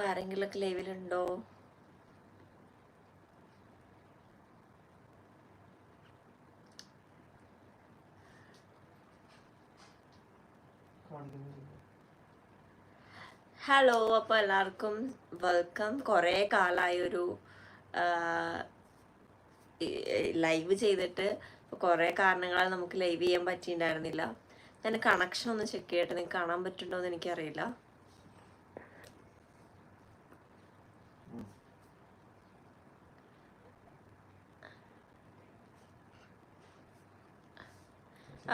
അപ്പോൾ ആരെങ്കിലുമൊക്കെ ലൈവിലുണ്ടോ? ഹലോ അപ്പോൾ എല്ലാവർക്കും വെൽക്കം കുറേ കാലമായി ഒരു ലൈവ് ചെയ്തിട്ട്. കുറേ കാരണങ്ങളാൽ നമുക്ക് ലൈവ് ചെയ്യാൻ പറ്റിയിട്ടുണ്ടായിരുന്നില്ല. ഞാൻ കണക്ഷൻ ഒന്ന് ചെക്ക് ചെയ്യട്ടെ? നിങ്ങൾക്ക് കാണാൻ പറ്റുന്നുണ്ടോ എന്ന് എനിക്കറിയില്ല.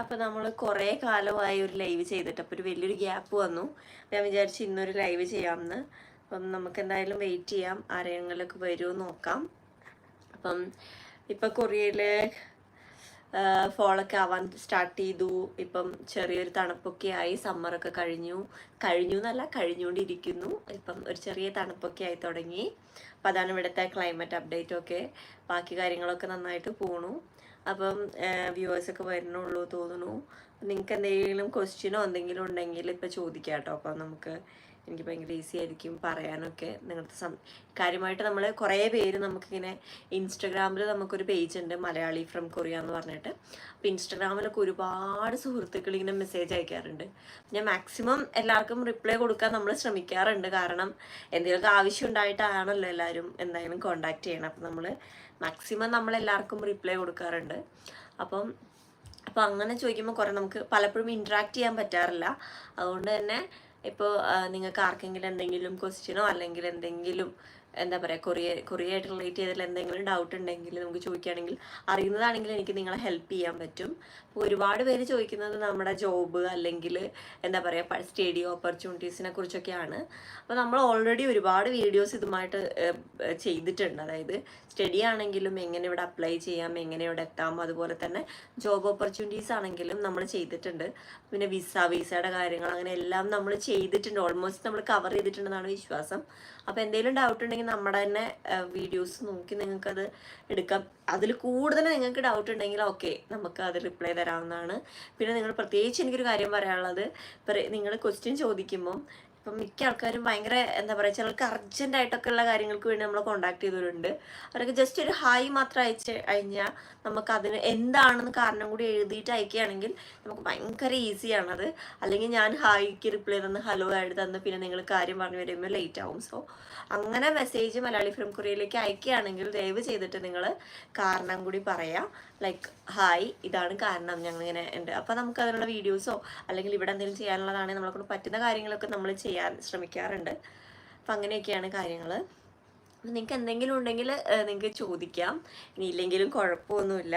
അപ്പോൾ നമ്മൾ കുറേ കാലമായി ഒരു ലൈവ് ചെയ്തിട്ട് അപ്പോൾ ഒരു വലിയൊരു ഗ്യാപ്പ് വന്നു. ഞാൻ വിചാരിച്ചു ഇന്നൊരു ലൈവ് ചെയ്യാമെന്ന് അപ്പം നമുക്ക് എന്തായാലും വെയിറ്റ് ചെയ്യാം. ആരെങ്കിലൊക്കെ വരുമോ നോക്കാം. അപ്പം ഇപ്പം കൊറിയയിൽ ഫോളൊക്കെ ആവാൻ സ്റ്റാർട്ട് ചെയ്തു. ഇപ്പം ചെറിയൊരു തണുപ്പൊക്കെ ആയി. സമ്മറൊക്കെ കഴിഞ്ഞു കഴിഞ്ഞു. എന്നല്ല കഴിഞ്ഞുകൊണ്ടിരിക്കുന്നു. ഇപ്പം ഒരു ചെറിയ തണുപ്പൊക്കെ ആയി തുടങ്ങി. അപ്പം അതാണ് ഇവിടുത്തെ ക്ലൈമറ്റ് അപ്ഡേറ്റ് ഒക്കെ. ബാക്കി കാര്യങ്ങളൊക്കെ നന്നായിട്ട് പോണു. അപ്പം വ്യൂവേഴ്സൊക്കെ വരുന്നുള്ളൂ തോന്നുന്നു. നിങ്ങൾക്ക് എന്തെങ്കിലും ക്വസ്റ്റ്യനോ എന്തെങ്കിലും ഉണ്ടെങ്കിൽ ഇപ്പം ചോദിക്കാം കേട്ടോ അപ്പം നമുക്ക് എനിക്ക് ഭയങ്കര ഈസി ആയിരിക്കും പറയാനൊക്കെ നിങ്ങളുടെ സം കാര്യമായിട്ട് നമ്മൾ കുറേ പേര് നമുക്കിങ്ങനെ ഇൻസ്റ്റഗ്രാമിൽ നമുക്കൊരു പേജ് ഉണ്ട് മലയാളി ഫ്രം കൊറിയ എന്ന് പറഞ്ഞിട്ട്. അപ്പോൾ ഇൻസ്റ്റഗ്രാമിലൊക്കെ ഒരുപാട് സുഹൃത്തുക്കൾ ഇങ്ങനെ മെസ്സേജ് അയക്കാറുണ്ട്. ഞാൻ മാക്സിമം എല്ലാവർക്കും റിപ്ലൈ കൊടുക്കാൻ നമ്മൾ ശ്രമിക്കാറുണ്ട്. കാരണം എന്തെങ്കിലുമൊക്കെ ആവശ്യം ഉണ്ടായിട്ടാണല്ലോ എല്ലാവരും എന്തായാലും കോണ്ടാക്ട് ചെയ്യണം. അപ്പം നമ്മൾ മാക്സിമം നമ്മൾ എല്ലാവർക്കും റിപ്ലൈ കൊടുക്കാറുണ്ട്. അപ്പം അപ്പോൾ അങ്ങനെ ചോദിക്കുമ്പോൾ കുറേ നമുക്ക് പലപ്പോഴും ഇൻട്രാക്ട് ചെയ്യാൻ പറ്റാറില്ല. അതുകൊണ്ട് തന്നെ ഇപ്പോൾ നിങ്ങൾക്ക് ആർക്കെങ്കിലും എന്തെങ്കിലും ക്വസ്റ്റ്യനോ അല്ലെങ്കിൽ എന്തെങ്കിലും എന്താ പറയുക കൊറിയ കൊറിയയായിട്ട് റിലേറ്റ് ചെയ്തിട്ടുള്ള എന്തെങ്കിലും ഡൗട്ട് ഉണ്ടെങ്കിൽ നമുക്ക് ചോദിക്കുകയാണെങ്കിൽ അറിയുന്നതാണെങ്കിൽ എനിക്ക് നിങ്ങളെ ഹെൽപ്പ് ചെയ്യാൻ പറ്റും. ഒരുപാട് പേര് ചോദിക്കുന്നത് നമ്മുടെ ജോബ് അല്ലെങ്കിൽ എന്താ പറയുക സ്റ്റഡി ഓപ്പർച്യൂണിറ്റീസിനെ കുറിച്ചൊക്കെയാണ്. അപ്പോൾ നമ്മൾ ഓൾറെഡി ഒരുപാട് വീഡിയോസ് ഇതുമായിട്ട് ചെയ്തിട്ടുണ്ട്. അതായത് സ്റ്റഡി ആണെങ്കിലും എങ്ങനെ ഇവിടെ അപ്ലൈ ചെയ്യാം എങ്ങനെ ഇവിടെ എത്താം അതുപോലെ തന്നെ ജോബ് ഓപ്പർച്യൂണിറ്റീസ് ആണെങ്കിലും നമ്മൾ ചെയ്തിട്ടുണ്ട്. പിന്നെ വിസ വിസയുടെ കാര്യങ്ങൾ അങ്ങനെ എല്ലാം നമ്മൾ ചെയ്തിട്ടുണ്ട്. ഓൾമോസ്റ്റ് നമ്മൾ കവർ ചെയ്തിട്ടുണ്ടെന്നാണ് വിശ്വാസം. അപ്പോൾ എന്തെങ്കിലും ഡൗട്ട് ഉണ്ടെങ്കിൽ നമ്മുടെ തന്നെ വീഡിയോസ് നോക്കി നിങ്ങൾക്കത് എടുക്കാം. അതിൽ കൂടുതൽ നിങ്ങൾക്ക് ഡൗട്ട് ഉണ്ടെങ്കിൽ ഓക്കെ നമുക്ക് അത് റിപ്ലൈ തരാവുന്നതാണ് പിന്നെ നിങ്ങൾ പ്രത്യേകിച്ച് എനിക്കൊരു കാര്യം പറയാനുള്ളത്. നിങ്ങൾ ക്വസ്റ്റ്യൻ ചോദിക്കുമ്പം ഇപ്പം മിക്ക ആൾക്കാരും ഭയങ്കര എന്താ പറയുക ചിലർക്ക് അർജന്റായിട്ടൊക്കെ ഉള്ള കാര്യങ്ങൾക്ക് വേണ്ടി നമ്മളെ കോണ്ടാക്ട് ചെയ്തവരുണ്ട്. അവരൊക്കെ ജസ്റ്റ് ഒരു ഹായ് മാത്രം അയച്ച് കഴിഞ്ഞാൽ നമുക്ക് അതിന് എന്താണെന്ന് കാരണം കൂടി എഴുതിയിട്ട് അയക്കുകയാണെങ്കിൽ നമുക്ക് ഭയങ്കര ഈസിയാണത് അല്ലെങ്കിൽ ഞാൻ ഹായ്ക്ക് റിപ്ലൈ തന്ന് ഹലോ ആയിട്ട് തന്ന് പിന്നെ നിങ്ങൾ കാര്യം പറഞ്ഞു വരുമ്പോൾ ലേറ്റ് ആവും. സോ അങ്ങനെ മെസ്സേജ് മലയാളി ഫിലിം കൊറിയയിലേക്ക് അയക്കുകയാണെങ്കിൽ ദയവ് ചെയ്തിട്ട് നിങ്ങൾ കാരണം കൂടി പറയാം. ലൈക്ക് ഹായ് ഇതാണ് കാരണം ഞങ്ങൾ ഇങ്ങനെ ഉണ്ട്. അപ്പോൾ നമുക്ക് അതിനുള്ള വീഡിയോസോ അല്ലെങ്കിൽ ഇവിടെ എന്തെങ്കിലും ചെയ്യാനുള്ളതാണെങ്കിൽ നമ്മളെ കൊണ്ട് പറ്റുന്ന കാര്യങ്ങളൊക്കെ നമ്മൾ ചെയ്യാൻ ശ്രമിക്കാറുണ്ട്. അപ്പം അങ്ങനെയൊക്കെയാണ് കാര്യങ്ങൾ നിങ്ങൾക്ക് എന്തെങ്കിലും ഉണ്ടെങ്കിൽ നിങ്ങൾക്ക് ചോദിക്കാം. ഇനി ഇല്ലെങ്കിലും കുഴപ്പമൊന്നുമില്ല.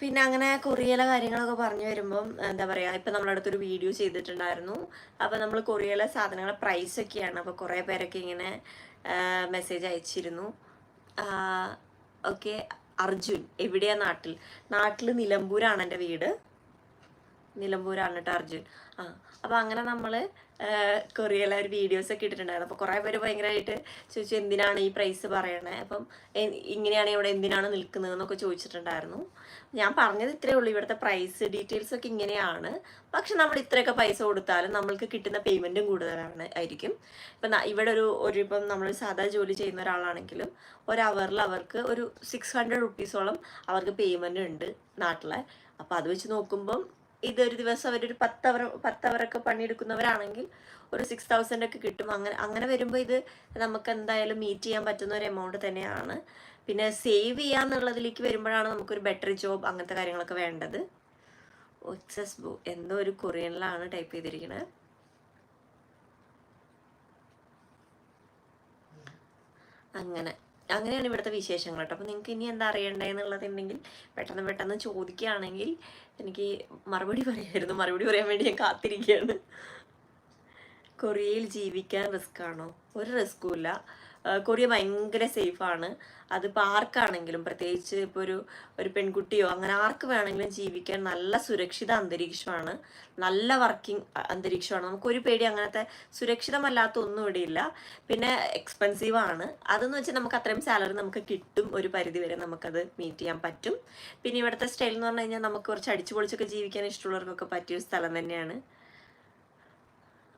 പിന്നെ അങ്ങനെ കൊറിയയിലെ കാര്യങ്ങളൊക്കെ പറഞ്ഞു വരുമ്പം എന്താ പറയുക ഇപ്പം നമ്മുടെ അടുത്തൊരു വീഡിയോ ചെയ്തിട്ടുണ്ടായിരുന്നു. അപ്പോൾ നമ്മൾ കൊറിയയിലെ സാധനങ്ങളെ പ്രൈസൊക്കെയാണ് അപ്പോൾ കുറേ പേരൊക്കെ ഇങ്ങനെ മെസ്സേജ് അയച്ചിരുന്നു. ഓക്കെ അർജുൻ എവിടെയാ നാട്ടിൽ? നാട്ടിൽ നിലമ്പൂരാണ് എന്റെ വീട്. നിലമ്പൂരാണ് കേട്ടോ അർജുൻ. ആ അപ്പോൾ അങ്ങനെ നമ്മൾ കൊറിയയിലെ ഒരു വീഡിയോസ് ഒക്കെ ഇട്ടിട്ടുണ്ടായിരുന്നു. അപ്പോൾ കുറേ പേര് ഭയങ്കരമായിട്ട് ചോദിച്ചു എന്തിനാണ് ഈ പ്രൈസ് പറയണേ? അപ്പം ഇങ്ങനെയാണ് ഇവിടെ എന്തിനാണ് നിൽക്കുന്നത് എന്നൊക്കെ ചോദിച്ചിട്ടുണ്ടായിരുന്നു. ഞാൻ പറഞ്ഞത് ഇത്രയേ ഉള്ളൂ. ഇവിടുത്തെ പ്രൈസ് ഡീറ്റെയിൽസ് ഒക്കെ ഇങ്ങനെയാണ്. പക്ഷെ നമ്മൾ ഇത്രയൊക്കെ പൈസ കൊടുത്താലും നമ്മൾക്ക് കിട്ടുന്ന പേയ്മെന്റും കൂടുതലാണ് ആയിരിക്കും. ഇപ്പം ഇവിടെ ഒരു ഒരു ഇപ്പം നമ്മൾ സാധാ ജോലി ചെയ്യുന്ന ഒരാളാണെങ്കിലും ഒരു അവറിൽ അവർക്ക് ഒരു സിക്സ് ഹൺഡ്രഡ് റുപ്പീസോളം അവർക്ക് പേയ്മെന്റ് ഉണ്ട് നാട്ടിലെ. അപ്പോൾ അത് വെച്ച് നോക്കുമ്പം ഇതൊരു ദിവസം അവരൊരു പത്തവർ പത്തവറൊക്കെ പണിയെടുക്കുന്നവരാണെങ്കിൽ ഒരു സിക്സ് തൗസൻഡ് ഒക്കെ കിട്ടും. അങ്ങനെ അങ്ങനെ വരുമ്പോൾ ഇത് നമുക്ക് എന്തായാലും മീറ്റ് ചെയ്യാൻ പറ്റുന്ന ഒരു എമൗണ്ട് തന്നെയാണ്. പിന്നെ സേവ് ചെയ്യാന്നുള്ളതിലേക്ക് വരുമ്പോഴാണ് നമുക്കൊരു ബെറ്റർ ജോബ് അങ്ങനത്തെ കാര്യങ്ങളൊക്കെ വേണ്ടത്. ഒച്ചസ് ബു എന്തോ ഒരു കൊറിയനിലാണ് ടൈപ്പ് ചെയ്തിരിക്കുന്നത് അങ്ങനെ. അങ്ങനെയാണ് ഇവിടുത്തെ വിശേഷങ്ങൾ കേട്ടോ. അപ്പോൾ നിങ്ങൾക്ക് ഇനി എന്താ അറിയണ്ടേന്നുള്ളതുണ്ടെങ്കിൽ പെട്ടെന്ന് പെട്ടെന്ന് ചോദിക്കുകയാണെങ്കിൽ എനിക്ക് മറുപടി പറയായിരുന്നു. മറുപടി പറയാൻ വേണ്ടി ഞാൻ കാത്തിരിക്കുകയാണ്. കൊറിയയിൽ ജീവിക്കാൻ റിസ്ക് ആണോ? ഒരു റിസ്ക്കും ഇല്ല. കൊറിയ ഭയങ്കര സേഫാണ് അതിപ്പോൾ ആർക്കാണെങ്കിലും പ്രത്യേകിച്ച് ഇപ്പോൾ ഒരു ഒരു പെൺകുട്ടിയോ അങ്ങനെ ആർക്ക് വേണമെങ്കിലും ജീവിക്കാൻ നല്ല സുരക്ഷിത അന്തരീക്ഷമാണ്. നല്ല വർക്കിംഗ് അന്തരീക്ഷമാണ്. നമുക്ക് ഒരു പേടി അങ്ങനത്തെ സുരക്ഷിതമല്ലാത്ത ഒന്നും ഇവിടെ ഇല്ല. പിന്നെ എക്സ്പെൻസീവ് ആണ്. അതെന്ന് വെച്ചാൽ നമുക്ക് അത്രയും സാലറി നമുക്ക് കിട്ടും. ഒരു പരിധി വരെ നമുക്കത് മീറ്റ് ചെയ്യാൻ പറ്റും. പിന്നെ ഇവിടുത്തെ സ്റ്റൈൽ എന്ന് പറഞ്ഞു കഴിഞ്ഞാൽ നമുക്ക് കുറച്ച് അടിച്ചു പൊളിച്ചൊക്കെ ജീവിക്കാൻ ഇഷ്ടമുള്ളവർക്കൊക്കെ പറ്റിയ ഒരു സ്ഥലം തന്നെയാണ്.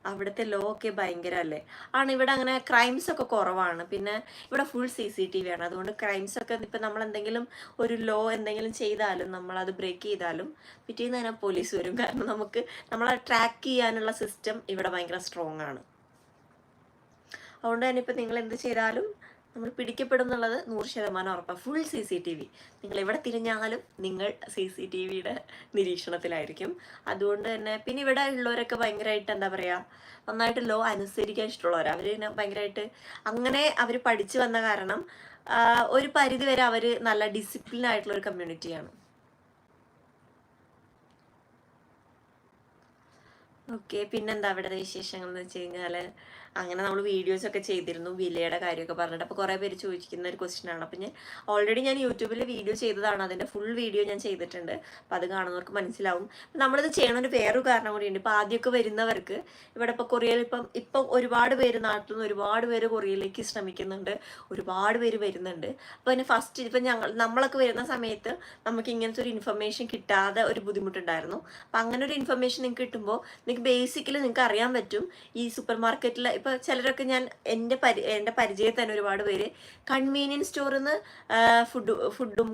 അവിടുത്തെ ലോ ഒക്കെ ഭയങ്കര അല്ലേ ആണ് ഇവിടെ അങ്ങനെ ക്രൈംസ് ഒക്കെ കുറവാണ്. പിന്നെ ഇവിടെ full C C T V ആണ്. അതുകൊണ്ട് ക്രൈംസ് ഒക്കെ ഇപ്പം നമ്മൾ എന്തെങ്കിലും ഒരു ലോ എന്തെങ്കിലും ചെയ്താലും നമ്മൾ അത് ബ്രേക്ക് ചെയ്താലും പിറ്റേന്ന് തന്നെ പോലീസ് വരും. കാരണം നമുക്ക് നമ്മളെ ട്രാക്ക് ചെയ്യാനുള്ള സിസ്റ്റം ഇവിടെ ഭയങ്കര സ്ട്രോങ് ആണ്. അതുകൊണ്ട് തന്നെ ഇപ്പം നിങ്ങൾ എന്ത് ചെയ്താലും നമ്മൾ പിടിക്കപ്പെടും എന്നുള്ളത് നൂറ് ശതമാനം ഉറപ്പാണ് full C C T V നിങ്ങൾ എവിടെ തിരിഞ്ഞാലും നിങ്ങൾ സി സി ടി വിയുടെ നിരീക്ഷണത്തിലായിരിക്കും. അതുകൊണ്ട് തന്നെ പിന്നെ ഇവിടെ ഉള്ളവരൊക്കെ ഭയങ്കരമായിട്ട് എന്താ പറയുക നന്നായിട്ട് ലോ അനുസരിക്കാൻ ഇഷ്ടമുള്ളവർ അവർ ഭയങ്കരമായിട്ട് അങ്ങനെ അവർ പഠിച്ചു വന്ന കാരണം ഒരു പരിധി വരെ അവർ നല്ല ഡിസിപ്ലിൻ ആയിട്ടുള്ള ഒരു കമ്മ്യൂണിറ്റിയാണ് ഓക്കെ പിന്നെന്താ അവിടെ വിശേഷങ്ങൾ എന്ന് വെച്ച് കഴിഞ്ഞാൽ? അങ്ങനെ നമ്മൾ വീഡിയോസ് ഒക്കെ ചെയ്തിരുന്നു വിലയുടെ കാര്യമൊക്കെ പറഞ്ഞിട്ട്. അപ്പോൾ കുറേ പേര് ചോദിക്കുന്ന ഒരു ക്വസ്റ്റ്യൻ ആണ്. അപ്പം ഞാൻ ഓൾറെഡി ഞാൻ യൂട്യൂബിൽ വീഡിയോ ചെയ്തതാണ്. അതിന്റെ ഫുൾ വീഡിയോ ഞാൻ ചെയ്തിട്ടുണ്ട്. അപ്പം അത് കാണുന്നവർക്ക് മനസ്സിലാവും. നമ്മളിത് ചെയ്യണ ഒരു വേറൊരു കാരണം കൂടിയുണ്ട്. ഇപ്പോൾ ആദ്യമൊക്കെ വരുന്നവർക്ക് ഇവിടെ ഇപ്പോൾ കൊറിയയിൽ ഇപ്പം ഇപ്പം ഒരുപാട് പേര് നാട്ടിൽ നിന്ന് ഒരുപാട് പേര് കൊറിയയിലേക്ക് ശ്രമിക്കുന്നുണ്ട്. ഒരുപാട് പേര് വരുന്നുണ്ട്. അപ്പോൾ അതിന് ഫസ്റ്റ് ഇപ്പം ഞങ്ങൾ നമ്മളൊക്കെ വരുന്ന സമയത്ത് നമുക്ക് ഇങ്ങനത്തെ ഒരു ഇൻഫർമേഷൻ കിട്ടാതെ ഒരു ബുദ്ധിമുട്ടുണ്ടായിരുന്നു. അപ്പം അങ്ങനെ ഒരു ഇൻഫർമേഷൻ നിങ്ങൾക്ക് കിട്ടുമ്പോൾ നിങ്ങൾക്ക് ബേസിക്കലി നിങ്ങൾക്ക് അറിയാൻ പറ്റും. ഈ സൂപ്പർ മാർക്കറ്റിൽ ഇപ്പോൾ ചിലരൊക്കെ ഞാൻ എന്റെ പരി എന്റെ പരിചയത്തിൽ തന്നെ ഒരുപാട് പേര് കൺവീനിയൻസ് സ്റ്റോറിൽ നിന്ന് ഫുഡ് ഫുഡും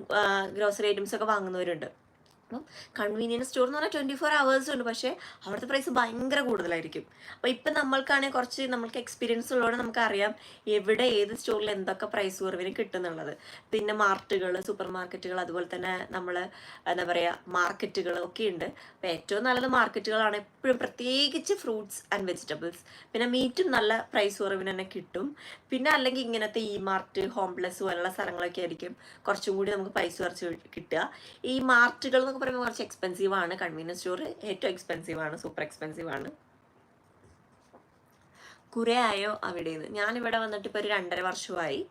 ഗ്രോസറി ഐറ്റംസ് ഒക്കെ വാങ്ങുന്നവരുണ്ട്. അപ്പം കൺവീനിയൻസ് സ്റ്റോർ എന്ന് പറഞ്ഞാൽ ട്വന്റി ഫോർ അവേഴ്സും ഉണ്ട്. പക്ഷേ അവിടുത്തെ പ്രൈസ് ഭയങ്കര കൂടുതലായിരിക്കും. അപ്പോൾ ഇപ്പം നമ്മൾക്കാണെങ്കിൽ കുറച്ച് നമ്മൾക്ക് എക്സ്പീരിയൻസ് ഉള്ളതുകൊണ്ട് നമുക്കറിയാം എവിടെ ഏത് സ്റ്റോറിൽ എന്തൊക്കെ പ്രൈസ് കുറവിന് കിട്ടുന്നുള്ളത്. പിന്നെ മാർട്ടുകൾ സൂപ്പർ മാർക്കറ്റുകൾ അതുപോലെ തന്നെ നമ്മൾ എന്താ പറയുക മാർക്കറ്റുകൾ ഒക്കെ ഉണ്ട്. അപ്പോൾ ഏറ്റവും നല്ലത് മാർക്കറ്റുകളാണ് എപ്പോഴും പ്രത്യേകിച്ച് ഫ്രൂട്ട്സ് ആൻഡ് വെജിറ്റബിൾസ് പിന്നെ മീറ്റും നല്ല പ്രൈസ് കുറവിന് തന്നെ കിട്ടും. പിന്നെ അല്ലെങ്കിൽ ഇങ്ങനത്തെ ഇ മാർട്ട് ഹോംപ്ലസ് പോലുള്ള സ്ഥലങ്ങളൊക്കെ ആയിരിക്കും കുറച്ചും കൂടി നമുക്ക് പൈസ കുറച്ച് കിട്ടുക. ഈ മാർട്ടുകൾ എന്നൊക്കെ പറയുമ്പോൾ കുറച്ച് എക്സ്പെൻസീവ് ആണ്. കൺവീനിയൻസ് സ്റ്റോർ ഏറ്റവും എക്സ്പെൻസീവ് ആണ്. സൂപ്പർ എക്സ്പെൻസീവ് ആണ്. കുറേ ആയോ അവിടെ നിന്ന് ഞാനിവിടെ വന്നിട്ട് ഇപ്പോൾ ഒരു രണ്ടര വർഷമായി.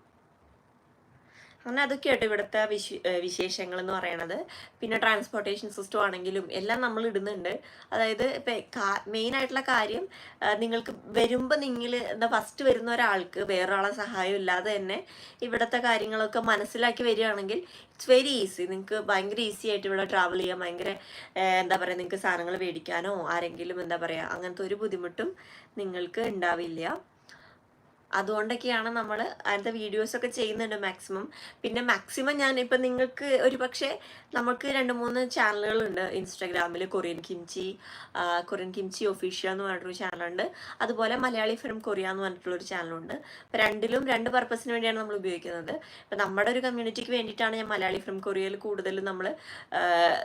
അങ്ങനെ അതൊക്കെയായിട്ട് ഇവിടുത്തെ വിശ് വിശേഷങ്ങൾ എന്ന് പറയണത്. പിന്നെ ട്രാൻസ്പോർട്ടേഷൻ സിസ്റ്റം ആണെങ്കിലും എല്ലാം നമ്മൾ ഇടുന്നുണ്ട്. അതായത് ഇപ്പം മെയിൻ ആയിട്ടുള്ള കാര്യം നിങ്ങൾക്ക് വരുമ്പോൾ നിങ്ങൾ എന്താ ഫസ്റ്റ് വരുന്ന ഒരാൾക്ക് വേറൊരാളെ സഹായം ഇല്ലാതെ തന്നെ ഇവിടുത്തെ കാര്യങ്ങളൊക്കെ മനസ്സിലാക്കി വരികയാണെങ്കിൽ ഇറ്റ്സ് വെരി ഈസി നിങ്ങൾക്ക് ഭയങ്കര ഈസി ആയിട്ട് ഇവിടെ ട്രാവൽ ചെയ്യാൻ ഭയങ്കര എന്താ പറയുക നിങ്ങൾക്ക് സാധനങ്ങൾ മേടിക്കാനോ ആരെങ്കിലും എന്താ പറയുക അങ്ങനത്തെ ഒരു ബുദ്ധിമുട്ടും നിങ്ങൾക്ക് ഉണ്ടാവില്ല. അതുകൊണ്ടൊക്കെയാണ് നമ്മൾ അതിന്റെ വീഡിയോസൊക്കെ ചെയ്യുന്നുണ്ട് മാക്സിമം പിന്നെ മാക്സിമം ഞാൻ ഇപ്പം നിങ്ങൾക്ക് ഒരു പക്ഷേ നമുക്ക് രണ്ട് മൂന്ന് ചാനലുകളുണ്ട് ഇൻസ്റ്റാഗ്രാമിൽ Korean kimchi Korean kimchi official എന്ന് പറഞ്ഞിട്ടൊരു ചാനലുണ്ട് അതുപോലെ മലയാളി ഫിലിം കൊറിയ എന്ന് പറഞ്ഞിട്ടുള്ളൊരു ചാനലുണ്ട് അപ്പം രണ്ടിലും രണ്ട് പർപ്പസിന് വേണ്ടിയാണ് നമ്മൾ ഉപയോഗിക്കുന്നത്. ഇപ്പം നമ്മുടെ ഒരു കമ്മ്യൂണിറ്റിക്ക് വേണ്ടിയിട്ടാണ് ഞാൻ മലയാളി ഫിലിം കൊറിയയിൽ കൂടുതലും നമ്മൾ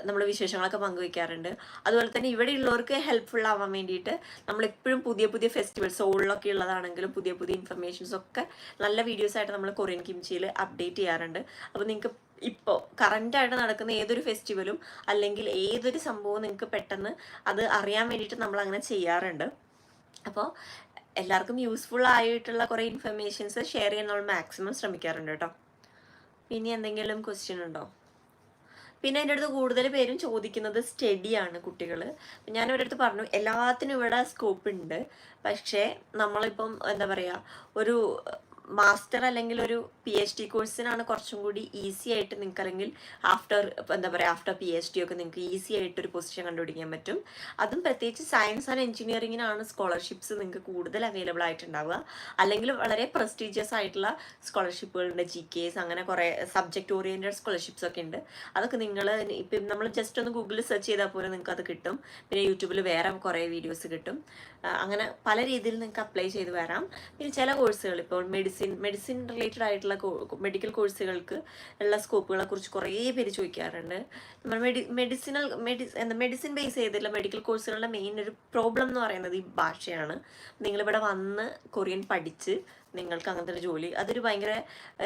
നമ്മൾ വിശേഷങ്ങളൊക്കെ പങ്കുവയ്ക്കാറുണ്ട് അതുപോലെ തന്നെ ഇവിടെ ഉള്ളവർക്ക് ഹെൽപ്ഫുൾ ആവാൻ വേണ്ടിയിട്ട് നമ്മളെപ്പോഴും പുതിയ പുതിയ ഫെസ്റ്റിവൽസ് സോളിലൊക്കെ ഉള്ളതാണെങ്കിലും പുതിയ പുതിയ ഇൻഫർമേഷൻസ് ഒക്കെ നല്ല വീഡിയോസ് ആയിട്ട് നമ്മൾ കൊറിയൻ കിംച്ചിയിൽ അപ്ഡേറ്റ് ചെയ്യാറുണ്ട്. അപ്പോൾ നിങ്ങൾക്ക് ഇപ്പോൾ കറന്റായിട്ട് നടക്കുന്ന ഏതൊരു ഫെസ്റ്റിവലും അല്ലെങ്കിൽ ഏതൊരു സംഭവവും നിങ്ങൾക്ക് പെട്ടെന്ന് അത് അറിയാൻ വേണ്ടിയിട്ട് നമ്മൾ അങ്ങനെ ചെയ്യാറുണ്ട്. അപ്പോൾ എല്ലാവർക്കും യൂസ്ഫുൾ ആയിട്ടുള്ള കുറേ ഇൻഫർമേഷൻസ് ഷെയർ ചെയ്യാൻ നമ്മൾ മാക്സിമം ശ്രമിക്കാറുണ്ട് കേട്ടോ. പിന്നെ എന്തെങ്കിലും ക്വസ്റ്റ്യൻ ഉണ്ടോ? പിന്നെ എന്റെ അടുത്ത് കൂടുതൽ പേരും ചോദിക്കുന്നത് സ്റ്റഡിയാണ് കുട്ടികൾ ഞാൻ അവരുടെ അടുത്ത് പറഞ്ഞു എല്ലാത്തിനും ഇവിടെ സ്കോപ്പ് ഉണ്ട്. പക്ഷേ നമ്മളിപ്പം എന്താ പറയുക ഒരു മാസ്റ്റർ അല്ലെങ്കിൽ ഒരു പി എച്ച് ഡി കോഴ്സിനാണ് കുറച്ചും കൂടി ഈസി ആയിട്ട് നിങ്ങൾക്ക് അല്ലെങ്കിൽ ആഫ്റ്റർ എന്താ പറയുക ആഫ്റ്റർ പി എച്ച് ഡി ഒക്കെ നിങ്ങൾക്ക് ഈസി ആയിട്ട് ഒരു പൊസിഷൻ കണ്ടുപിടിക്കാൻ പറ്റും. അതും പ്രത്യേകിച്ച് സയൻസ് ആൻഡ് എഞ്ചിനീയറിങ്ങിനാണ് സ്കോളർഷിപ്സ് നിങ്ങൾക്ക് കൂടുതൽ അവൈലബിൾ ആയിട്ടുണ്ടാവുക. അല്ലെങ്കിൽ വളരെ പ്രസ്റ്റീജിയസ് ആയിട്ടുള്ള സ്കോളർഷിപ്പുകളുണ്ട് ജി കെസ് അങ്ങനെ കുറേ സബ്ജക്റ്റ് ഓറിയന്റഡ് സ്കോളർഷിപ്സ് ഒക്കെ ഉണ്ട്. അതൊക്കെ നിങ്ങൾ ഇപ്പം നമ്മൾ ജസ്റ്റ് ഒന്ന് ഗൂഗിളിൽ സെർച്ച് ചെയ്താൽ പോലും നിങ്ങൾക്ക് അത് കിട്ടും. പിന്നെ യൂട്യൂബിൽ വേറെ കുറേ വീഡിയോസ് കിട്ടും. അങ്ങനെ പല രീതിയിൽ നിങ്ങൾക്ക് അപ്ലൈ ചെയ്ത് വരാം. പിന്നെ ചില കോഴ്സുകൾ ഇപ്പോൾ മെഡിസിൻ മെഡിസിൻ മെഡിസിൻ റിലേറ്റഡ് ആയിട്ടുള്ള മെഡിക്കൽ കോഴ്സുകൾക്ക് ഉള്ള സ്കോപ്പുകളെ കുറിച്ച് കുറേ പേര് ചോദിക്കാറുണ്ട്. നമ്മൾ മെഡി മെഡിസിനൽ മെഡി എന്താ മെഡിസിൻ ബേസ് ചെയ്തിട്ടുള്ള മെഡിക്കൽ കോഴ്സുകളുടെ മെയിൻ ഒരു പ്രോബ്ലം എന്ന് പറയുന്നത് ഈ ഭാഷയാണ്. നിങ്ങളിവിടെ വന്ന് കൊറിയൻ പഠിച്ച് നിങ്ങൾക്ക് അങ്ങനത്തെ ഒരു ജോലി. അതൊരു ഭയങ്കര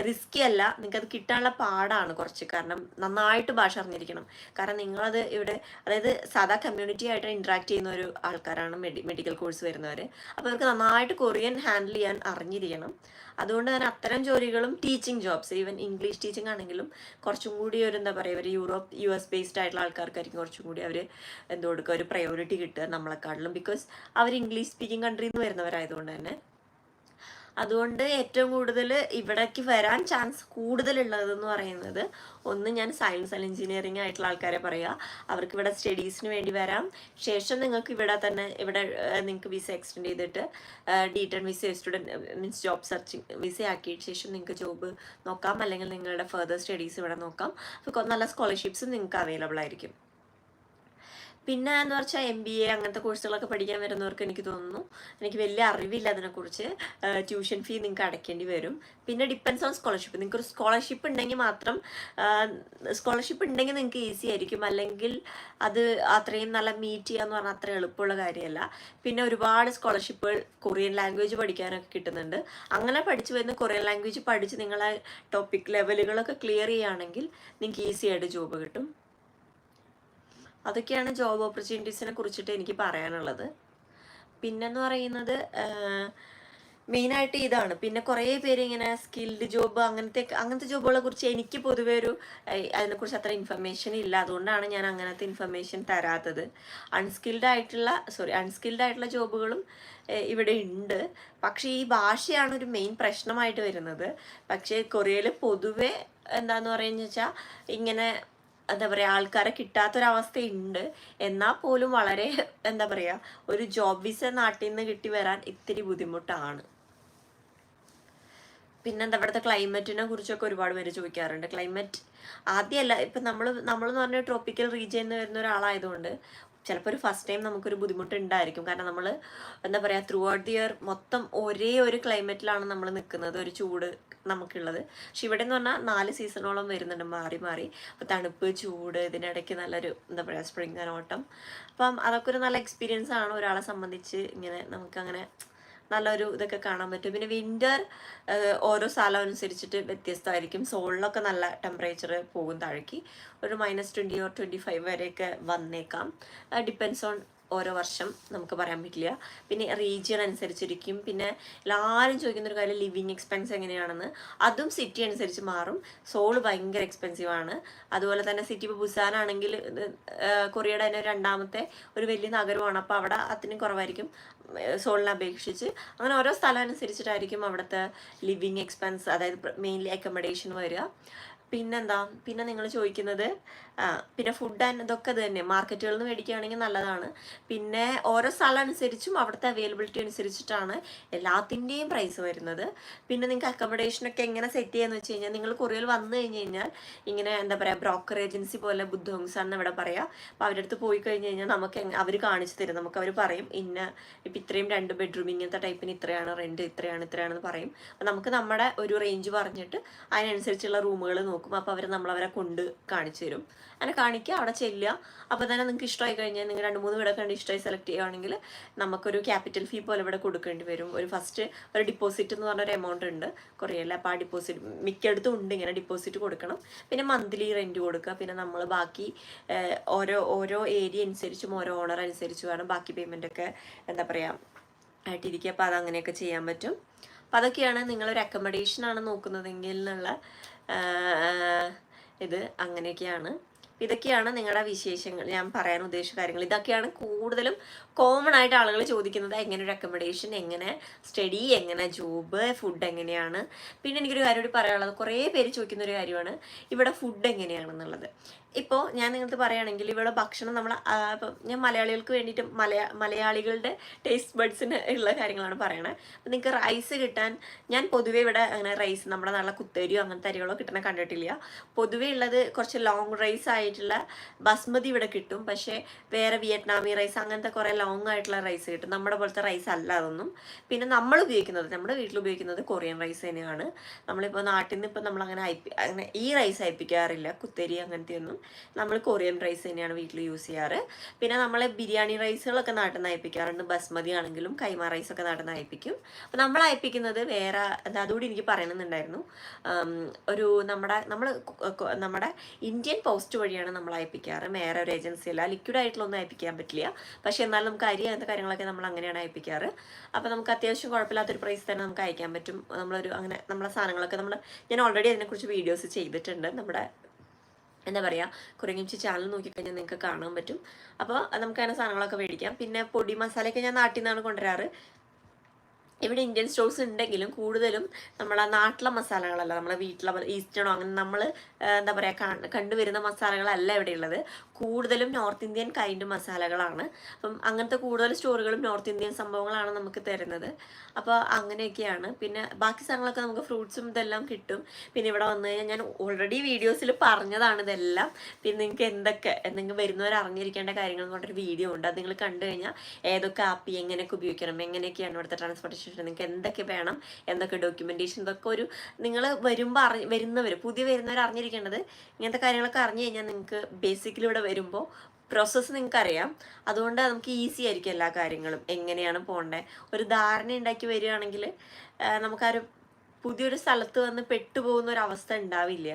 റിസ്ക്കി അല്ല. നിങ്ങൾക്ക് അത് കിട്ടാനുള്ള പാടാണ് കുറച്ച്. കാരണം നന്നായിട്ട് ഭാഷ അറിഞ്ഞിരിക്കണം. കാരണം നിങ്ങളത് ഇവിടെ അതായത് സാധാ കമ്മ്യൂണിറ്റി ആയിട്ട് ഇൻട്രാക്ട് ചെയ്യുന്ന ഒരു ആൾക്കാരാണ് മെഡി മെഡിക്കൽ കോഴ്സ് വരുന്നവർ അപ്പോൾ അവർക്ക് നന്നായിട്ട് കൊറിയൻ ഹാൻഡിൽ ചെയ്യാൻ അറിഞ്ഞിരിക്കണം. അതുകൊണ്ട് തന്നെ അത്തരം ജോലികളും teaching jobs even English teaching ആണെങ്കിലും കുറച്ചും കൂടി ഒരു എന്താ പറയുക ഒരു യൂറോപ്പ് യു എസ് ബേസ്ഡ് ആയിട്ടുള്ള ആൾക്കാർക്കായിരിക്കും കുറച്ചും കൂടി അവർ എന്തോ കൊടുക്കുക ഒരു പ്രയോറിറ്റി കിട്ടുക നമ്മളെക്കാട്ടിലും. ബിക്കോസ് അവർ ഇംഗ്ലീഷ് സ്പീക്കിംഗ് കൺട്രിയിൽ നിന്ന് വരുന്നവരായതുകൊണ്ട് തന്നെ അതുകൊണ്ട് ഏറ്റവും കൂടുതൽ ഇവിടേക്ക് വരാൻ ചാൻസ് കൂടുതലുള്ളതെന്ന് പറയുന്നത് ഒന്ന് ഞാൻ സയൻസ് ആൻഡ് എഞ്ചിനീയറിംഗ് ആയിട്ടുള്ള ആൾക്കാരെ പറയുക. അവർക്ക് ഇവിടെ സ്റ്റഡീസിന് വേണ്ടി വരാം. ശേഷം നിങ്ങൾക്ക് ഇവിടെ തന്നെ ഇവിടെ നിങ്ങൾക്ക് വിസ എക്സ്റ്റെൻഡ് ചെയ്തിട്ട് D ten visa student means job searching visa ആക്കിയിട്ട് ശേഷം നിങ്ങൾക്ക് ജോബ് നോക്കാം. അല്ലെങ്കിൽ നിങ്ങളുടെ ഫർദർ സ്റ്റഡീസ് ഇവിടെ നോക്കാം. അപ്പോൾ നല്ല സ്കോളർഷിപ്സും നിങ്ങൾക്ക് അവൈലബിൾ ആയിരിക്കും. പിന്നെ എന്ന് പറഞ്ഞാൽ എം ബി എ അങ്ങനത്തെ കോഴ്സുകളൊക്കെ പഠിക്കാൻ വരുന്നവർക്ക് എനിക്ക് തോന്നുന്നു. എനിക്ക് വലിയ അറിവില്ല അതിനെക്കുറിച്ച്. ട്യൂഷൻ ഫീ നിങ്ങൾക്ക് അടയ്ക്കേണ്ടി വരും. പിന്നെ ഡിപ്പെൻസ് ഓൺ സ്കോളർഷിപ്പ് നിങ്ങൾക്ക് ഒരു സ്കോളർഷിപ്പ് ഉണ്ടെങ്കിൽ മാത്രം സ്കോളർഷിപ്പ് ഉണ്ടെങ്കിൽ നിങ്ങൾക്ക് ഈസി ആയിരിക്കും. അല്ലെങ്കിൽ അത് അത്രയും നല്ല മീറ്റ് ചെയ്യാന്ന് പറഞ്ഞാൽ അത്ര എളുപ്പമുള്ള കാര്യമല്ല. പിന്നെ ഒരുപാട് സ്കോളർഷിപ്പുകൾ കൊറിയൻ ലാംഗ്വേജ് പഠിക്കാനൊക്കെ കിട്ടുന്നുണ്ട്. അങ്ങനെ പഠിച്ചു വരുന്ന കൊറിയൻ ലാംഗ്വേജ് പഠിച്ച് നിങ്ങളെ ടോപ്പിക് ലെവലുകളൊക്കെ ക്ലിയർ ചെയ്യുകയാണെങ്കിൽ നിങ്ങൾക്ക് ഈസി ആയിട്ട് ജോബ് കിട്ടും. അതൊക്കെയാണ് ജോബ് ഓപ്പർച്യൂണിറ്റീസിനെ കുറിച്ചിട്ട് എനിക്ക് പറയാനുള്ളത്. പിന്നെന്ന് പറയുന്നത് മെയിനായിട്ട് ഇതാണ്. പിന്നെ കുറേ പേര് ഇങ്ങനെ സ്കിൽഡ് ജോബ് അങ്ങനത്തെ അങ്ങനത്തെ ജോബുകളെ കുറിച്ച് എനിക്ക് പൊതുവേ ഒരു അതിനെക്കുറിച്ച് അത്ര ഇൻഫർമേഷൻ ഇല്ല. അതുകൊണ്ടാണ് ഞാൻ അങ്ങനത്തെ ഇൻഫർമേഷൻ തരാത്തത്. അൺസ്കിൽഡ് ആയിട്ടുള്ള സോറി അൺസ്കിൽഡ് ആയിട്ടുള്ള ജോബുകളും ഇവിടെ ഉണ്ട്. പക്ഷേ ഈ ഭാഷയാണ് ഒരു മെയിൻ പ്രശ്നമായിട്ട് വരുന്നത്. പക്ഷേ കൊറിയയിൽ പൊതുവെ എന്താന്ന് പറയുന്നത് വെച്ചാൽ ഇങ്ങനെ എന്താ പറയുക ആൾക്കാരെ കിട്ടാത്തൊരവസ്ഥയുണ്ട്. എന്നാൽ പോലും വളരെ എന്താ പറയുക ഒരു ജോബ് വിസ നാട്ടിൽ നിന്ന് കിട്ടി വരാൻ ഇത്തിരി ബുദ്ധിമുട്ടാണ്. പിന്നെന്താ ഇവിടുത്തെ ക്ലൈമറ്റിനെ കുറിച്ചൊക്കെ ഒരുപാട് പേര് ചോദിക്കാറുണ്ട്. ക്ലൈമറ്റ് ആദ്യമല്ല ഇപ്പം നമ്മൾ നമ്മളെന്ന് പറഞ്ഞ ട്രോപ്പിക്കൽ റീജിയനിൽ വരുന്ന ഒരാളായതുകൊണ്ട് ചിലപ്പോൾ ഒരു ഫസ്റ്റ് ടൈം നമുക്കൊരു ബുദ്ധിമുട്ട് ഉണ്ടായിരിക്കും കാരണം നമ്മൾ എന്താ പറയുക ത്രൂ ഔട്ട് ദി ഇയർ മൊത്തം ഒരേ ഒരു ക്ലൈമറ്റിലാണ് നമ്മൾ നിൽക്കുന്നത് ഒരു ചൂട് നമുക്കുള്ളത്. പക്ഷെ ഇവിടെ എന്ന് പറഞ്ഞാൽ നാല് സീസണോളം വരുന്നുണ്ട് മാറി മാറി. അപ്പോൾ തണുപ്പ് ചൂട് ഇതിനിടയ്ക്ക് നല്ലൊരു എന്താ പറയുക സ്പ്രിംഗ് ഓട്ടം അപ്പം അതൊക്കെ ഒരു നല്ല എക്സ്പീരിയൻസ് ആണ് ഒരാളെ സംബന്ധിച്ച് ഇങ്ങനെ നമുക്കങ്ങനെ നല്ലൊരു ഇതൊക്കെ കാണാൻ പറ്റും. പിന്നെ വിന്റർ ഓരോ സ്ഥലം അനുസരിച്ചിട്ട് വ്യത്യസ്തമായിരിക്കും. സോളിലൊക്കെ നല്ല ടെമ്പറേച്ചർ പോകും താഴേക്ക്. ഒരു minus twenty or twenty five വരെയൊക്കെ വന്നേക്കാം. ഡിപ്പെൻസ് ഓൺ ഓരോ വർഷം നമുക്ക് പറയാൻ പറ്റില്ല. പിന്നെ റീജിയൺ അനുസരിച്ചിരിക്കും. പിന്നെ എല്ലാവരും ചോദിക്കുന്ന ഒരു കാര്യം ലിവിങ് എക്സ്പെൻസ് എങ്ങനെയാണെന്ന്. അതും സിറ്റി അനുസരിച്ച് മാറും. സോൾ ഭയങ്കര എക്സ്പെൻസീവ് ആണ്. അതുപോലെ തന്നെ സിറ്റി ഇപ്പോൾ ബുസാൻ ആണെങ്കിൽ കൊറിയയുടെ തന്നെ രണ്ടാമത്തെ ഒരു വലിയ നഗരമാണ്. അപ്പോൾ അവിടെ അതിന് കുറവായിരിക്കും. സോളിനെ അപേക്ഷിച്ച്. അങ്ങനെ ഓരോ സ്ഥലം അനുസരിച്ചിട്ടായിരിക്കും അവിടുത്തെ ലിവിങ് എക്സ്പെൻസ് അതായത് മെയിൻലി അക്കോമഡേഷൻ വരിക. പിന്നെന്താ? പിന്നെ നിങ്ങൾ ചോദിക്കുന്നത് പിന്നെ ഫുഡ് ആൻഡ് ഇതൊക്കെ ഇത് തന്നെ മാർക്കറ്റുകളിൽ നിന്ന് മേടിക്കുകയാണെങ്കിൽ നല്ലതാണ്. പിന്നെ ഓരോ സ്ഥലം അനുസരിച്ചും അവിടുത്തെ അവൈലബിലിറ്റി അനുസരിച്ചിട്ടാണ് എല്ലാത്തിന്റെയും പ്രൈസ് വരുന്നത്. പിന്നെ നിങ്ങൾക്ക് അക്കോമഡേഷനൊക്കെ എങ്ങനെ സെറ്റ് ചെയ്യാന്ന് വെച്ച് കഴിഞ്ഞാൽ നിങ്ങൾ കൊറിയയിൽ വന്നു കഴിഞ്ഞ് കഴിഞ്ഞാൽ ഇങ്ങനെ എന്താ പറയുക ബ്രോക്കർ ഏജൻസി പോലെ ബുദ്ധോങ്സ് ആണ് ഇവിടെ പറയാം. അപ്പോൾ അവരുടെ അടുത്ത് പോയി കഴിഞ്ഞ് കഴിഞ്ഞാൽ നമുക്ക് അവർ കാണിച്ചു തരും. നമുക്ക് അവർ പറയും ഇന്ന ഇപ്പം ഇത്രയും രണ്ട് ബെഡ്റൂം ഇങ്ങനത്തെ ടൈപ്പിന് ഇത്രയാണ് റെന്റ് ഇത്രയാണ് ഇത്രയാണെന്ന് പറയും. നമുക്ക് നമ്മുടെ ഒരു റേഞ്ച് പറഞ്ഞിട്ട് അതിനനുസരിച്ചുള്ള റൂമുകൾ നോക്കും. അപ്പോൾ അവർ നമ്മളവരെ കൊണ്ട് കാണിച്ചു തരും. അങ്ങനെ കാണിക്കുക അവിടെ ചെല്ലുക. അപ്പോൾ തന്നെ നിങ്ങൾക്ക് ഇഷ്ടമായി കഴിഞ്ഞാൽ നിങ്ങൾ രണ്ട് മൂന്ന് വീടൊക്കെ കണ്ട് ഇഷ്ടമായി സെലക്ട് ചെയ്യുകയാണെങ്കിൽ നമുക്കൊരു ക്യാപിറ്റൽ ഫീ പോലെ ഇവിടെ കൊടുക്കേണ്ടി വരും. ഒരു ഫസ്റ്റ് ഒരു ഡിപ്പോസിറ്റ് എന്ന് പറഞ്ഞൊരു എമൗണ്ട് ഉണ്ട് കുറേയല്ല അപ്പോൾ ആ ഡിപ്പോസിറ്റ് മിക്കയിടത്തും ഉണ്ട് ഇങ്ങനെ ഡിപ്പോസിറ്റ് കൊടുക്കണം. പിന്നെ മന്ത്ലി റെന്റ് കൊടുക്കുക. പിന്നെ നമ്മൾ ബാക്കി ഓരോ ഓരോ ഏരിയ അനുസരിച്ചും ഓരോ ഓണർ അനുസരിച്ചും വേണം ബാക്കി പേയ്മെന്റൊക്കെ എന്താ പറയുക ആയിട്ടിരിക്കുക. അപ്പോൾ അങ്ങനെയൊക്കെ ചെയ്യാൻ പറ്റും. അപ്പോൾ അതൊക്കെയാണ് നിങ്ങളൊരു അക്കോമഡേഷൻ ആണ് നോക്കുന്നതെങ്കിൽ എന്നുള്ള ഇത് അങ്ങനെയൊക്കെയാണ്. ഇതൊക്കെയാണ് നിങ്ങളുടെ വിശേഷങ്ങൾ. ഞാൻ പറയാൻ ഉദ്ദേശിച്ച കാര്യങ്ങൾ. ഇതൊക്കെയാണ് കൂടുതലും കോമൺ ആയിട്ട് ആളുകൾ ചോദിക്കുന്നത്. എങ്ങനെ ഒരു അക്കോമഡേഷൻ എങ്ങനെ സ്റ്റഡി എങ്ങനെ ജോബ് ഫുഡ് എങ്ങനെയാണ്? പിന്നെ എനിക്കൊരു കാര്യം കൂടി പറയാനുള്ളത്. കുറേ പേര് ചോദിക്കുന്ന ഒരു കാര്യമാണ്. ഇവിടെ ഫുഡ് എങ്ങനെയാണെന്നുള്ളത്. ഇപ്പോൾ ഞാൻ നിങ്ങൾക്ക് പറയുകയാണെങ്കിൽ ഇവിടെ ഭക്ഷണം നമ്മൾ ഇപ്പം ഞാൻ മലയാളികൾക്ക് വേണ്ടിയിട്ട് മലയാ മലയാളികളുടെ ടേസ്റ്റ് ബഡ്സിന് ഉള്ള കാര്യങ്ങളാണ് പറയണത് അപ്പം നിങ്ങൾക്ക് റൈസ് കിട്ടാൻ ഞാൻ പൊതുവേ ഇവിടെ അങ്ങനെ റൈസ് നമ്മുടെ നല്ല കുത്തരിയോ അങ്ങനത്തെ അരികളോ കിട്ടണ കണ്ടിട്ടില്ല. പൊതുവേ ഉള്ളത് കുറച്ച് ലോങ് റൈസ് ആയിട്ടുള്ള ബസ്മതി ഇവിടെ കിട്ടും. പക്ഷേ വേറെ വിയറ്റ്നാമി റൈസ് അങ്ങനത്തെ കുറേ ലോങ് ആയിട്ടുള്ള റൈസ് കിട്ടും. നമ്മുടെ പോലത്തെ റൈസ് അല്ല അതൊന്നും. പിന്നെ നമ്മൾ ഉപയോഗിക്കുന്നത് നമ്മുടെ വീട്ടിൽ ഉപയോഗിക്കുന്നത് കൊറിയൻ റൈസ് തന്നെയാണ്. നമ്മളിപ്പോൾ നാട്ടിൽ നിന്ന് ഇപ്പം നമ്മളങ്ങനെ അയപ്പി അങ്ങനെ ഈ റൈസ് അയപ്പിക്കാറില്ല. കുത്തരി അങ്ങനത്തെ ഒന്നും നമ്മൾ കൊറിയൻ റൈസ് തന്നെയാണ് വീട്ടിൽ യൂസ് ചെയ്യാറ്. പിന്നെ നമ്മൾ ബിരിയാണി റൈസുകളൊക്കെ നാട്ടിൽ നിന്ന് അയപ്പിക്കാറുണ്ട്. ബസ്മതി ആണെങ്കിലും കൈമ റൈസ് ഒക്കെ നാട്ടിൽ നിന്ന് അയപ്പിക്കും. അപ്പം നമ്മൾ അയപ്പിക്കുന്നത് വേറെ അതുകൂടി എനിക്ക് പറയണമെന്നുണ്ടായിരുന്നു. ഒരു നമ്മുടെ നമ്മൾ നമ്മുടെ ഇന്ത്യൻ പോസ്റ്റ് വഴിയാണ് നമ്മൾ അയപ്പിക്കാറ്. വേറെ ഒരു ഏജൻസി അല്ല. ലിക്വിഡ് ആയിട്ടുള്ളൊന്നും അയപ്പിക്കാൻ പറ്റില്ല. പക്ഷേ എന്നാലും നമുക്ക് അരി അങ്ങനത്തെ കാര്യങ്ങളൊക്കെ നമ്മൾ അങ്ങനെയാണ് അയപ്പിക്കാറ്. അപ്പോൾ നമുക്ക് അത്യാവശ്യം കുഴപ്പമില്ലാത്തൊരു പ്രൈസ് തന്നെ നമുക്ക് അയക്കാൻ പറ്റും. നമ്മളൊരു അങ്ങനെ നമ്മളെ സാധനങ്ങളൊക്കെ നമ്മൾ ഞാൻ ഓൾറെഡി അതിനെക്കുറിച്ച് വീഡിയോസ് ചെയ്തിട്ടുണ്ട്. നമ്മുടെ എന്താ പറയുക കുരങ്ങിച്ച് ചാനൽ നോക്കിക്കഴിഞ്ഞാൽ നിങ്ങൾക്ക് കാണാൻ പറ്റും. അപ്പോൾ നമുക്ക് അങ്ങനെ സാധനങ്ങളൊക്കെ മേടിക്കാം. പിന്നെ പൊടി മസാലയൊക്കെ ഞാൻ നാട്ടിൽ നിന്നാണ് കൊണ്ടുവരാറ്. ഇവിടെ ഇന്ത്യൻ സ്റ്റോഴ്സ് ഉണ്ടെങ്കിലും കൂടുതലും നമ്മളെ നാട്ടിലെ മസാലകളല്ല നമ്മളെ വീട്ടിലെ ഈസ്റ്റേണോ അങ്ങനെ നമ്മൾ എന്താ പറയുക കണ്ടുവരുന്ന മസാലകളല്ല ഇവിടെ ഉള്ളത് കൂടുതലും നോർത്ത് ഇന്ത്യൻ കൈൻഡ് മസാലകളാണ്. അപ്പം അങ്ങനത്തെ കൂടുതൽ സ്റ്റോറുകളും നോർത്ത് ഇന്ത്യൻ സംഭവങ്ങളാണ് നമുക്ക് തരുന്നത്. അപ്പോൾ അങ്ങനെയൊക്കെയാണ്. പിന്നെ ബാക്കി സാധനങ്ങളൊക്കെ നമുക്ക് ഫ്രൂട്ട്സും ഇതെല്ലാം കിട്ടും. പിന്നെ ഇവിടെ വന്നു കഴിഞ്ഞാൽ ഞാൻ ഓൾറെഡി വീഡിയോസിൽ പറഞ്ഞതാണ് ഇതെല്ലാം. പിന്നെ നിങ്ങൾക്ക് എന്തൊക്കെ നിങ്ങൾ വരുന്നവർ അറിഞ്ഞിരിക്കേണ്ട കാര്യങ്ങൾ എന്ന് പറഞ്ഞൊരു വീഡിയോ ഉണ്ട്. അത് നിങ്ങൾ കണ്ടു കഴിഞ്ഞാൽ ഏതൊക്കെ ആപ്പ് എങ്ങനെയൊക്കെ ഉപയോഗിക്കണം എങ്ങനെയൊക്കെയാണ് ഇവിടുത്തെ ട്രാൻസ്പോർട്ടേഷൻ നിങ്ങൾക്ക് എന്തൊക്കെ വേണം എന്തൊക്കെ ഡോക്യുമെന്റേഷൻ ഇതൊക്കെ ഒരു നിങ്ങൾ വരുമ്പോൾ അറിഞ്ഞ് വരുന്നവർ പുതിയ വരുന്നവർ അറിഞ്ഞിരിക്കേണ്ടത് ഇങ്ങനത്തെ കാര്യങ്ങളൊക്കെ അറിഞ്ഞു കഴിഞ്ഞാൽ നിങ്ങൾക്ക് ബേസിക്കലി ഇവിടെ വരുമ്പോൾ പ്രോസസ്സ് നിങ്ങൾക്ക് അറിയാം. അതുകൊണ്ട് നമുക്ക് ഈസി ആയിരിക്കും എല്ലാ കാര്യങ്ങളും. എങ്ങനെയാണ് പോകേണ്ടത് ഒരു ധാരണ ഉണ്ടാക്കി വരികയാണെങ്കിൽ നമുക്കൊരു പുതിയൊരു സ്ഥലത്ത് വന്ന് പെട്ടുപോകുന്ന ഒരു അവസ്ഥ ഉണ്ടാവില്ല.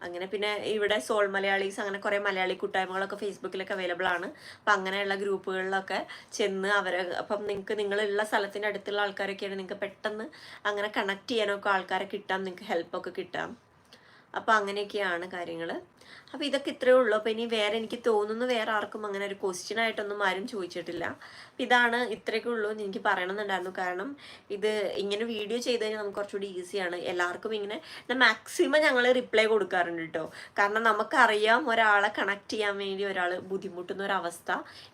അങ്ങനെ പിന്നെ ഇവിടെ സോൾ മലയാളീസ് അങ്ങനെ കുറേ മലയാളി കൂട്ടായ്മകളൊക്കെ ഫേസ്ബുക്കിലൊക്കെ അവൈലബിൾ ആണ്. അപ്പം അങ്ങനെയുള്ള ഗ്രൂപ്പുകളിലൊക്കെ ചെന്ന് അവരെ അപ്പം നിങ്ങൾക്ക് നിങ്ങളുള്ള സ്ഥലത്തിന്റെ അടുത്തുള്ള ആൾക്കാരൊക്കെയാണ് നിങ്ങൾക്ക് പെട്ടെന്ന് അങ്ങനെ കണക്ട് ചെയ്യാനൊക്കെ ആൾക്കാരെ കിട്ടാം നിങ്ങൾക്ക് ഹെൽപ്പൊക്കെ കിട്ടാം. അപ്പോൾ അങ്ങനെയൊക്കെയാണ് കാര്യങ്ങൾ അപ്പോൾ ഇതൊക്കെ ഇത്രയേ ഉള്ളൂ. അപ്പോൾ ഇനി വേറെ എനിക്ക് തോന്നുന്നു വേറെ ആർക്കും അങ്ങനെ ഒരു ക്വസ്റ്റ്യൻ ആയിട്ടൊന്നും ആരും ചോദിച്ചിട്ടില്ല. അപ്പോൾ ഇതാണ് ഇത്രയൊക്കെ ഉള്ളൂ എന്ന് എനിക്ക് പറയണമെന്നുണ്ടായിരുന്നു. കാരണം ഇത് ഇങ്ങനെ വീഡിയോ ചെയ്ത് കഴിഞ്ഞാൽ നമുക്ക് കുറച്ചുകൂടി ഈസിയാണ് എല്ലാവർക്കും ഇങ്ങനെ മാക്സിമം ഞങ്ങൾ റിപ്ലൈ കൊടുക്കാറുണ്ട് കേട്ടോ കാരണം നമുക്കറിയാം ഒരാളെ കണക്ട് ചെയ്യാൻ വേണ്ടി ഒരാൾ ബുദ്ധിമുട്ടുന്ന ഒരു അവസ്ഥ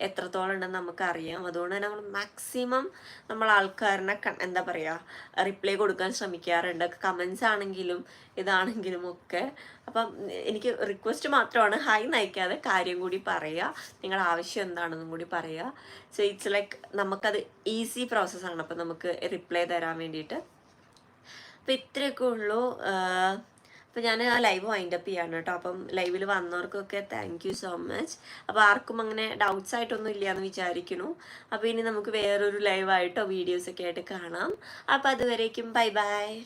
എത്രത്തോളം ഉണ്ടെന്ന് നമുക്കറിയാം. അതുകൊണ്ട് തന്നെ നമ്മൾ മാക്സിമം നമ്മൾ ആൾക്കാരനെ എന്താ പറയുക റിപ്ലൈ കൊടുക്കാൻ ശ്രമിക്കാറുണ്ട്. കമൻസ് ആണെങ്കിലും ഇതാണെങ്കിലും ഒക്കെ അപ്പം എനിക്ക് റിക്വസ്റ്റ് മാത്രമാണ്. ഹൈ നയിക്കാതെ കാര്യം കൂടി പറയുക. നിങ്ങളുടെ ആവശ്യം എന്താണെന്നും കൂടി പറയുക. സോ ഇറ്റ്സ് ലൈക്ക് നമുക്കത് ഈസി പ്രോസസ്സാണ് അപ്പം നമുക്ക് റിപ്ലൈ തരാൻ വേണ്ടിയിട്ട്. അപ്പം ഇത്രയൊക്കെ ഉള്ളൂ. അപ്പം ഞാൻ ആ ലൈവ് വൈൻഡപ്പ് ചെയ്യാണ് കേട്ടോ. അപ്പം ലൈവിൽ വന്നവർക്കൊക്കെ താങ്ക് യു സോ മച്ച് അപ്പോൾ ആർക്കും അങ്ങനെ ഡൗട്ട്സ് ആയിട്ടൊന്നും ഇല്ല എന്ന് വിചാരിക്കുന്നു. അപ്പോൾ ഇനി നമുക്ക് വേറൊരു ലൈവായിട്ടോ വീഡിയോസൊക്കെ ആയിട്ട് കാണാം. അപ്പോൾ അതുവരേക്കും ബൈ ബൈ